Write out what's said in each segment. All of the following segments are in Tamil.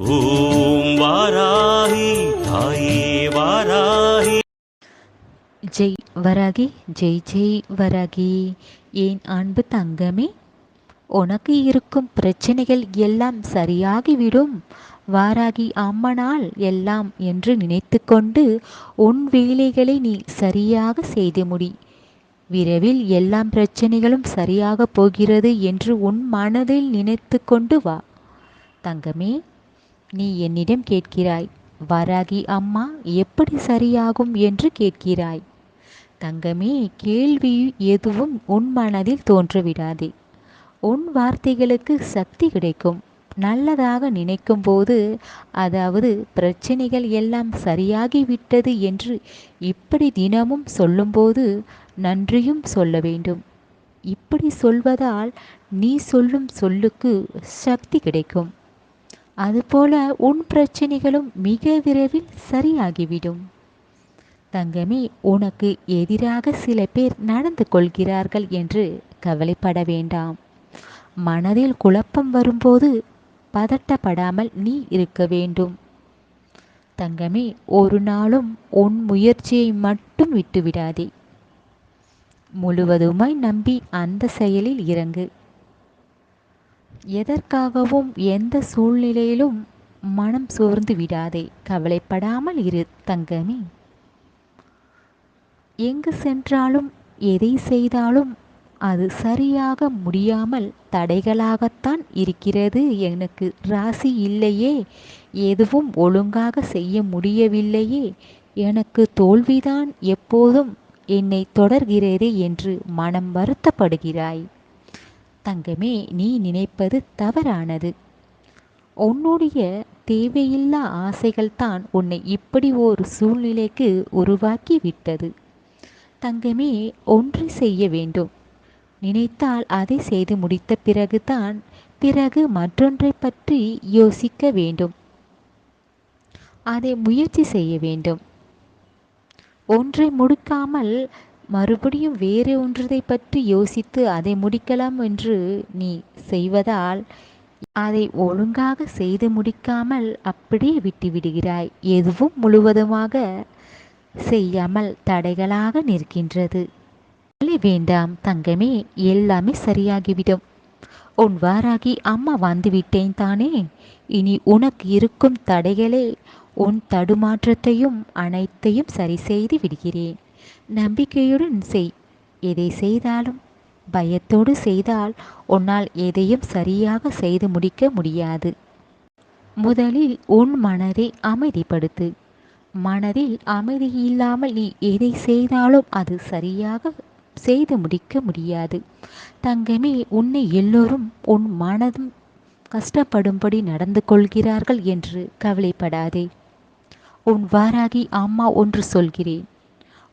ஓம் வாராகி தாயே வாராகி. ஜெய் வராகி ஜெய் ஜெய் வராகி. என் அன்பு தங்கமே? உனக்கு இருக்கும் பிரச்சனைகள் எல்லாம் சரியாகிவிடும். வாராகி அம்மனால் எல்லாம் என்று நினைத்துக்கொண்டு உன் வேலைகளை நீ சரியாக செய்து முடி. விரைவில் எல்லாம் பிரச்சனைகளும் சரியாக போகிறது என்று உன் மனதில் நினைத்து கொண்டு வா. தங்கமே நீ என்னிடம் கேட்கிறாய் வராகி அம்மா எப்படி சரியாகும்? என்று கேட்கிறாய். தங்கமே கேள்வி எதுவும் உன் மனதில் தோன்றுவிடாதே. உன் வார்த்தைகளுக்கு சக்தி கிடைக்கும். நல்லதாக நினைக்கும் போது அதாவது பிரச்சனைகள் எல்லாம் சரியாகிவிட்டது என்று இப்படி தினமும் சொல்லும்போது நன்றியும் சொல்ல வேண்டும். இப்படி சொல்வதால் நீ சொல்லும் சொல்லுக்கு சக்தி கிடைக்கும். அதுபோல உன் பிரச்சனைகளும் மிக விரைவில் சரியாகிவிடும். தங்கமே உனக்கு எதிராக சில பேர் நடந்து கொள்கிறார்கள் என்று கவலைப்பட வேண்டாம். மனதில் குழப்பம் வரும்போது பதட்டப்படாமல் நீ இருக்க வேண்டும். தங்கமே ஒரு நாளும் உன் முயற்சியை மட்டும் விட்டுவிடாதே. முழுவதுமாய் நம்பி அந்த செயலில் இறங்கு. எதற்காகவும் எந்த சூழ்நிலையிலும் மனம் சோர்ந்து விடாதே. கவலைப்படாமல் இரு தங்கமே. எங்கு சென்றாலும் எதை செய்தாலும் அது சரியாக முடியாமல் தடைகளாகத்தான் இருக்கிறது. எனக்கு ராசி இல்லையே. எதுவும் ஒழுங்காக செய்ய முடியவில்லையே. எனக்கு தோல்விதான் எப்போதும் என்னை தொடர்கிறதே என்று மனம் வருத்தப்படுகிறாய். தங்கமே நீ நினைப்பது தவறானது. உன்னுடைய தேவையில்லா ஆசைகள் தான் உன்னை இப்படி ஒரு சூழ்நிலைக்கு உருவாக்கி விட்டது. தங்கமே ஒன்று செய்ய வேண்டும். நினைத்தால் அதை செய்து முடித்த பிறகுதான் பிறகு மற்றொன்றை பற்றி யோசிக்க வேண்டும். அதை முயற்சி செய்ய வேண்டும். ஒன்றை முடுக்காமல் மறுபடியும் வேறு ஒன்றதை பற்றி யோசித்து அதை முடிக்கலாம் என்று நீ செய்வதால் அதை ஒழுங்காக செய்து முடிக்காமல் அப்படியே விட்டுவிடுகிறாய். எதுவும் முழுவதுமாக செய்யாமல் தடைகளாக நிற்கின்றது. வேண்டாம் தங்கமே எல்லாமே சரியாகிவிடும். உன் வாராகி அம்மா வந்துவிட்டேன் தானே? இனி உனக்கு இருக்கும் தடைகளே உன் தடுமாற்றத்தையும் அனைத்தையும் சரி செய்து விடுகிறேன். நம்பிக்கையுடன் செய். எதை செய்தாலும் பயத்தோடு செய்தால் உன்னால் எதையும் சரியாக செய்து முடிக்க முடியாது. முதலில் உன் மனதை அமைதிப்படுத்து. மனதில் அமைதி இல்லாமல் நீ எதை செய்தாலும் அது சரியாக செய்து முடிக்க முடியாது. தங்கமே உன்னை எல்லோரும் உன் மனதும் கஷ்டப்படும்படி நடந்து கொள்கிறார்கள் என்று கவலைப்படாதே. உன் வாராகி அம்மா ஒன்று சொல்கிறேன்.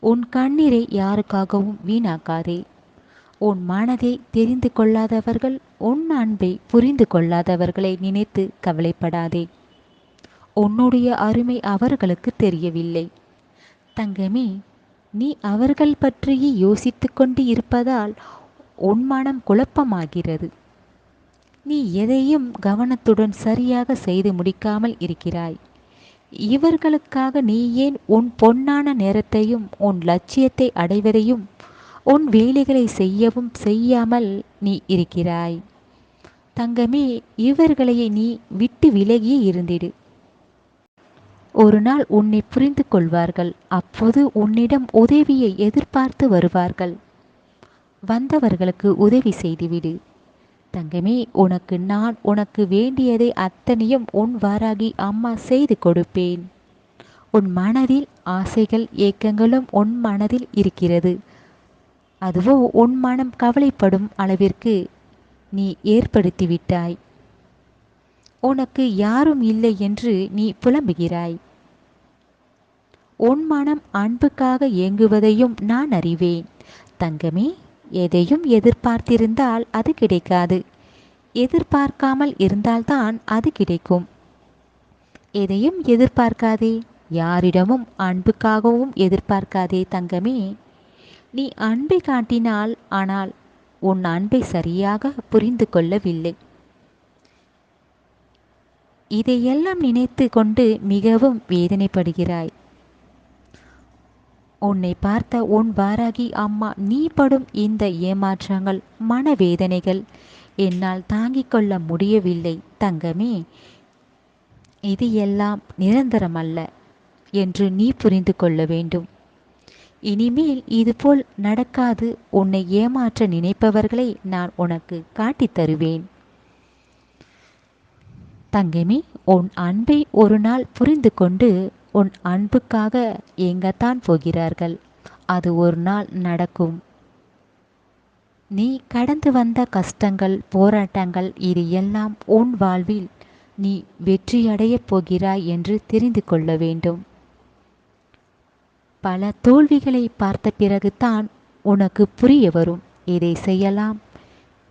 உன் கண்ணீரை யாருக்காகவும் வீணாக்காதே. உன் மனதை தெரிந்து கொள்ளாதவர்கள் உன் அன்பை புரிந்து கொள்ளாதவர்களை நினைத்து கவலைப்படாதே. உன்னுடைய அருமை அவர்களுக்கு தெரியவில்லை. தங்கமே நீ அவர்கள் பற்றியே யோசித்து கொண்டு இருப்பதால் உன் மனம் குழப்பமாகிறது. நீ எதையும் கவனத்துடன் சரியாக செய்து முடிக்காமல் இருக்கிறாய். இவர்களுக்காக நீ ஏன் உன் பொன்னான நேரத்தையும் உன் லட்சியத்தை அடைவதையும் உன் வேலைகளை செய்யவும் செய்யாமல் நீ இருக்கிறாய்? தங்கமே இவர்களையே நீ விட்டு விலகியே இருந்திடு. ஒரு நாள் உன்னை புரிந்து கொள்வார்கள். அப்போது உன்னிடம் உதவியை எதிர்பார்த்து வருவார்கள். வந்தவர்களுக்கு உதவி செய்துவிடு. தங்கமே உனக்கு நான் உனக்கு வேண்டியதை அத்தனையும் உன் வாராகி அம்மா செய்து கொடுப்பேன். உன் மனதில் ஆசைகள் ஏக்கங்களும் உன் மனதில் இருக்கிறது. அதுவோ உன் மனம் கவலைப்படும் அளவிற்கு நீ ஏற்படுத்திவிட்டாய். உனக்கு யாரும் இல்லை என்று நீ புலம்புகிறாய். உன் மனம் அன்புக்காக ஏங்குவதையும் நான் அறிவேன். தங்கமே எதையும் எதிர்பார்த்திருந்தால் அது கிடைக்காது. எதிர்பார்க்காமல் இருந்தால்தான் அது கிடைக்கும். எதையும் எதிர்பார்க்காதே யாரிடமும் அன்புக்காகவும் எதிர்பார்க்காதே தங்கமே. நீ அன்பை காட்டினால் ஆனால் உன் அன்பை சரியாக புரிந்து கொள்ளவில்லை. இதையெல்லாம் நினைத்து கொண்டு மிகவும் வேதனைப்படுகிறாய். உன்னை பார்த்த உன் வாராகி அம்மா நீ படும் இந்த ஏமாற்றங்கள் மனவேதனைகள் என்னால் தாங்கிக் கொள்ள முடியவில்லை தங்கமே. இது எல்லாம் நிரந்தரமல்ல என்று நீ புரிந்து கொள்ள வேண்டும். இனிமேல் இதுபோல் நடக்காது. உன்னை ஏமாற்ற நினைப்பவர்களை நான் உனக்கு காட்டித் தருவேன். தங்கமே உன் அன்பை ஒரு நாள் புரிந்து கொண்டு உன் அன்புக்காக எங்கத்தான் போகிறார்கள். அது ஒரு நாள் நடக்கும். நீ கடந்து வந்த கஷ்டங்கள் போராட்டங்கள் இது எல்லாம் உன் வாழ்வில். நீ வெற்றியடையப் போகிறாய் என்று தெரிந்து கொள்ள வேண்டும். பல தோல்விகளை பார்த்த பிறகுதான் உனக்கு புரிய வரும். எதை செய்யலாம்?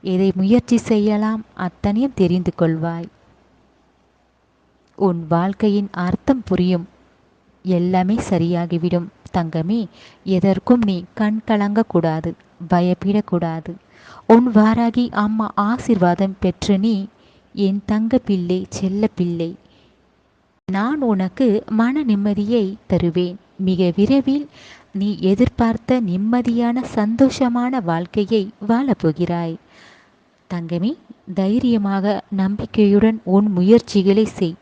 எதை முயற்சி செய்யலாம்? அத்தனையும் தெரிந்து கொள்வாய். உன் வாழ்க்கையின் அர்த்தம் புரியும். எல்லாமே சரியாகிவிடும் தங்கமே. எதற்கும் நீ கண் கலங்கக்கூடாது பயப்படக்கூடாது. உன் வாராகி அம்மா ஆசிர்வாதம் பெற்ற நீ என் தங்க பிள்ளை செல்ல பிள்ளை நான் உனக்கு மன நிம்மதியை தருவேன். மிக விரைவில் நீ எதிர்பார்த்த நிம்மதியான சந்தோஷமான வாழ்க்கையை வாழப்போகிறாய். தங்கமே தைரியமாக நம்பிக்கையுடன் உன் முயற்சிகளை செய்.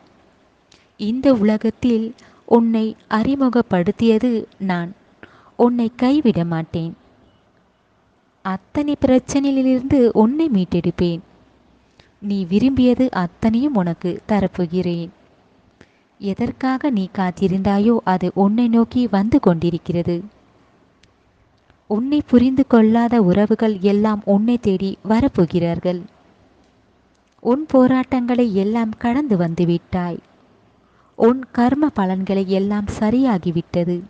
இந்த உலகத்தில் உன்னை அறிமுகப்படுத்தியது நான். உன்னை கைவிட மாட்டேன். அத்தனை பிரச்சனையிலிருந்து உன்னை மீட்டெடுப்பேன். நீ விரும்பியது அத்தனையும் உனக்கு தரப்போகிறேன். எதற்காக நீ காத்திருந்தாயோ அது உன்னை நோக்கி வந்து கொண்டிருக்கிறது. உன்னை புரிந்து கொள்ளாத உறவுகள் எல்லாம் உன்னை தேடி வரப்போகிறார்கள். உன் போராட்டங்களை எல்லாம் கடந்து வந்துவிட்டாய் உன் கர்ம பலன்களை எல்லாம் சரியாகிவிட்டது.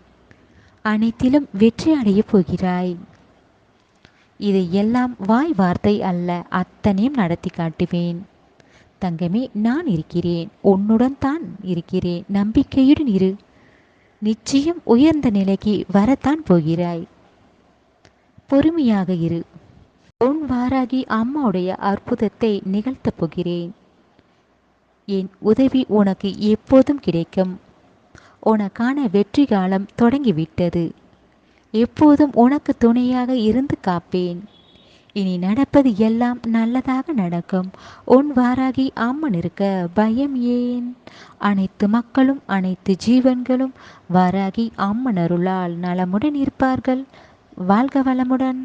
அனைத்திலும் வெற்றி அடையப் போகிறாய். இது எல்லாம் வாய் வார்த்தை அல்ல அத்தனையும் நடத்தி காட்டுவேன். தங்கமே நான் இருக்கிறேன். உன்னுடன் தான் இருக்கிறேன். நம்பிக்கையுடன் இரு. நிச்சயம் உயர்ந்த நிலைக்கு வரத்தான் போகிறாய். பொறுமையாக இரு. உன் வாராகி அம்மாவுடைய அற்புதத்தை நிகழ்த்தப் போகிறேன். என் உதவி உனக்கு எப்போதும் கிடைக்கும். உனக்கான வெற்றி காலம் தொடங்கிவிட்டது. எப்போதும் உனக்கு துணையாக இருந்து காப்பேன். இனி நடப்பது எல்லாம் நல்லதாக நடக்கும். உன் வாராகி அம்மன் இருக்க பயம் ஏன்? அனைத்து மக்களும் அனைத்து ஜீவன்களும் வாராகி அம்மன் அருளால் நலமுடன் இருப்பார்கள். வாழ்க வளமுடன்.